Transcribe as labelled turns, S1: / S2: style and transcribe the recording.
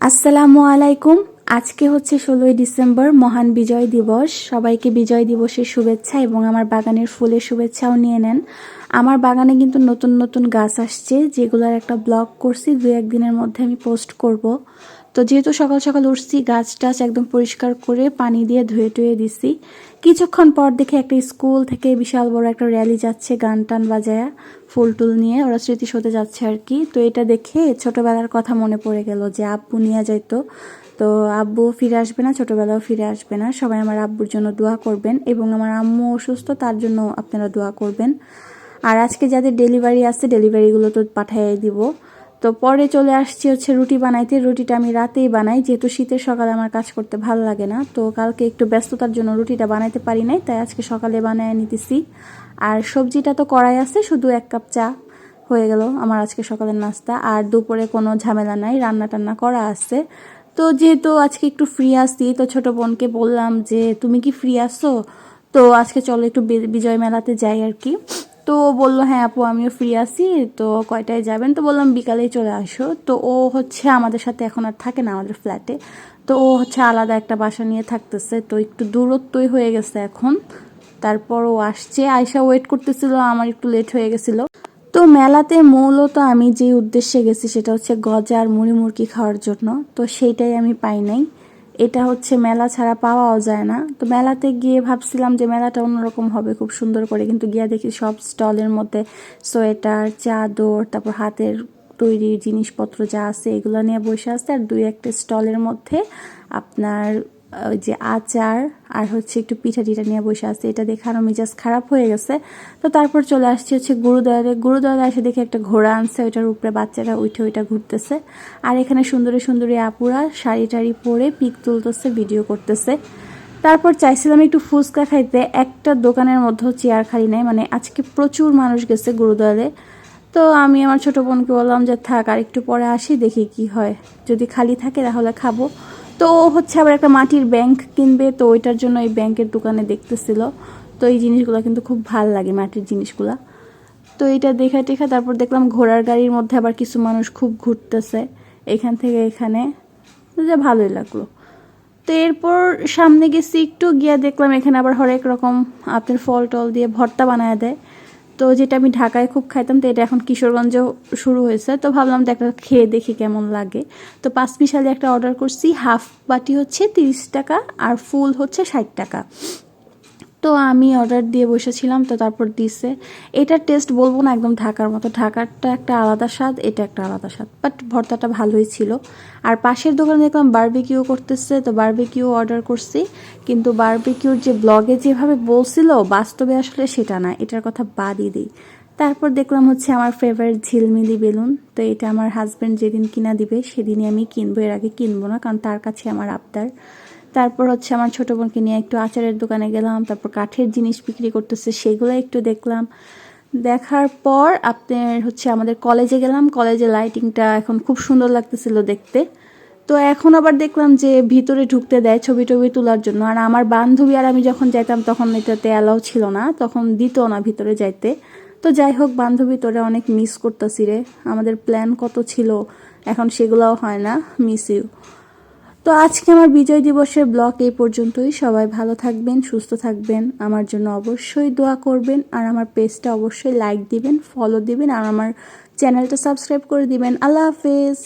S1: আসসালামু আলাইকুম। আজকে হচ্ছে ষোলোই ডিসেম্বর, মহান বিজয় দিবস। সবাইকে বিজয় দিবসের শুভেচ্ছা এবং আমার বাগানের ফুলের শুভেচ্ছাও নিয়ে নেন। আমার বাগানে কিন্তু নতুন নতুন গাছ আসছে, যেগুলোর একটা ব্লগ করছি, দু একদিনের মধ্যে আমি পোস্ট করব। তো যেহেতু সকাল সকাল উঠছি, গাছ টাছ একদম পরিষ্কার করে পানি দিয়ে ধুয়ে টুয়ে দিছি। কিছুক্ষণ পর দেখে একটা স্কুল থেকে বিশাল বড় একটা র্যালি যাচ্ছে গান টান বাজায়া, ফুল টুল নিয়ে, ওরা স্মৃতি সতে যাচ্ছে আর কি। তো এটা দেখে ছোটবেলার কথা মনে পড়ে গেল যে, আব্বু নিয়ে যাইতো তো আব্বু ফিরে আসবে না, ছোটবেলাও ফিরে আসবে না। সবাই আমার আব্বুর জন্য দোয়া করবেন এবং আমার আম্মু অসুস্থ, তার জন্য আপনারা দোয়া করবেন। আর আজকে যাদের ডেলিভারি আছে, ডেলিভারিগুলো তো পাঠিয়ে দিব। তো পরে চলে আসছি হচ্ছে রুটি বানাইতে। রুটিটা আমি রাতেই বানাই, যেহেতু শীতের সকালে আমার কাজ করতে ভালো লাগে না। তো কালকে একটু ব্যস্ততার জন্য রুটিটা বানাইতে পারি নাই, তাই আজকে সকালে বানায় নিতেছি। আর সবজিটা তো করাই আছে, শুধু এক কাপ চা হয়ে গেল আমার আজকে সকালের নাস্তা। আর দুপুরে কোনো ঝামেলা নাই রান্না টান্না করা আছে। তো যেহেতু আজকে একটু ফ্রি আসি তো ছোট বোনকে বললাম যে, তুমি কি ফ্রি আসো তো আজকে চলো একটু বিজয় মেলাতে যাই আর কি। তো ও বলল হ্যাঁ আপু, আমিও ফ্রি আছি, তো কয়টায় যাবেন? তো বললাম, বিকালেই চলে আসো। তো ও হচ্ছে আমাদের সাথে এখন আর থাকে না আমাদের ফ্ল্যাটে তো ও হচ্ছে আলাদা একটা বাসা নিয়ে থাকতেছে, তো একটু দূরত্বই হয়ে গেছে এখন। তারপর ও আসছে। আয়সা ওয়েট করতেছিল, আমার একটু লেট হয়ে গেছিল। তো মেলাতে মূলত আমি যে উদ্দেশ্যে গেছি, সেটা হচ্ছে গজা আর মুড়ি মুরগি খাওয়ার জন্য। তো সেইটাই আমি পাই নাই। এটা হচ্ছে মেলা ছাড়া পাওয়াও যায় না। তো মেলাতে গিয়ে ভাবছিলাম যে মেলাটা অন্যরকম হবে, খুব সুন্দর করে। কিন্তু গিয়া দেখি সব স্টলের মধ্যে সোয়েটার, চাদর, তারপর হাতের তৈরির জিনিসপত্র যা আছে, এগুলো নিয়ে বসে আছে। আর দুই একটা স্টলের মধ্যে আপনার ওই যে আচার আর হচ্ছে একটু পিঠা টিঠা নিয়ে বসে আছে, এটা দেখে আরও মেজাজ খারাপ হয়ে গেছে। তো তারপর চলে আসছি হচ্ছে গুরুদুয়ারে গুরুদুয়ারে এসে দেখে একটা ঘোড়া আনছে, ওইটার উপরে বাচ্চারা উঠে ওইটা ঘুরতেছে। আর এখানে সুন্দরী সুন্দরী আপুরা শাড়ি টাড়ি পরে পিক তুলতেছে ভিডিও করতেছে। তারপর চাইছিলাম একটু ফুচকা খাইতে, একটা দোকানের মধ্যেও চেয়ার খালি নেই মানে আজকে প্রচুর মানুষ গেছে গুরুদুয়ারে তো আমি আমার ছোট বোনকে বললাম যে থাক, আর একটু পরে আসি, দেখি কি হয়। যদি খালি থাকে তাহলে খাব। তো হচ্ছে আবার একটা মাটির ব্যাংক কিনবে, তো ওইটার জন্য এই ব্যাংকের দোকানে দেখতেছিল। তো এই জিনিসগুলো কিন্তু খুব ভালো লাগে মাটির জিনিসগুলা। তো এটা দেখা টেখা তারপর দেখলাম ঘোড়ার গাড়ির মধ্যে আবার কিছু মানুষ খুব ঘুরতেছে এখান থেকে এখানে। যা ভালোই লাগল। তো এরপর সামনে গেছি, একটু গিয়া দেখলাম এখানে আবার হরেক রকম আপনার ফল টল দিয়ে ভর্তা বানায় দেয়। তো যেটা আমি ঢাকায় খুব খাইতাম তো এটা এখন কিশোরগঞ্জেও শুরু হয়েছে। তো ভাবলাম তো একটা খেয়ে দেখি কেমন লাগে। তো পাঁচ মিশালি একটা অর্ডার করছি। হাফ বাটি হচ্ছে তিরিশ টাকা আর ফুল হচ্ছে ষাট টাকা। তো আমি অর্ডার দিয়ে বসেছিলাম, তো তারপর দিছে। এটার টেস্ট বলব না, একদম ঢাকার মতো। ঢাকারটা একটা আলাদা স্বাদ, এটা একটা আলাদা স্বাদ। বাট ভর্তাটা ভালোই ছিল। আর পাশের দোকানে দেখলাম বারবিকিউ করতেছে, তো বার্বিকিউ অর্ডার করছি। কিন্তু বারবিকিউর যে ব্লগে যেভাবে বলছিল, বাস্তবে আসলে সেটা না, এটার কথা বাদই দিই। তারপর দেখলাম হচ্ছে আমার ফেভারিট ঝিলমিলি বেলুন, তো এটা আমার হাজব্যান্ড যেদিন কিনা দিবে, সেদিনই আমি কিনবো। এর আগে কিনবো না, কারণ তার কাছে আমার আবদার। তারপর হচ্ছে আমার ছোটো বোনকে নিয়ে একটু আচারের দোকানে গেলাম, তারপর কাঠের জিনিস বিক্রি করতেছে, সেগুলো একটু দেখলাম। দেখার পর আপনার হচ্ছে আমাদের কলেজে গেলাম কলেজে লাইটিংটা এখন খুব সুন্দর লাগতেছিল দেখতে। তো এখন আবার দেখলাম যে ভিতরে ঢুকতে দেয় ছবি টবি তোলার জন্য। আর আমার বান্ধবী আর আমি যখন যাইতাম তখন এটাতে অ্যালাউ ছিল না, তখন দিত না ভিতরে যাইতে। তো যাই হোক, বান্ধবী তোরা অনেক মিস করতেছি রে। আমাদের প্ল্যান কত ছিল, এখন সেগুলোও হয় না মিস ইউ তো আজকে আমার বিজয় দিবসের ব্লগ এই পর্যন্তই। সবাই ভালো থাকবেন, সুস্থ থাকবেন। আমার জন্য অবশ্যই দোয়া করবেন আর আমার পেজটা অবশ্যই লাইক দিবেন ফলো দিবেন আর আমার চ্যানেলটা সাবস্ক্রাইব করে দিবেন। আল্লাহ হাফেজ।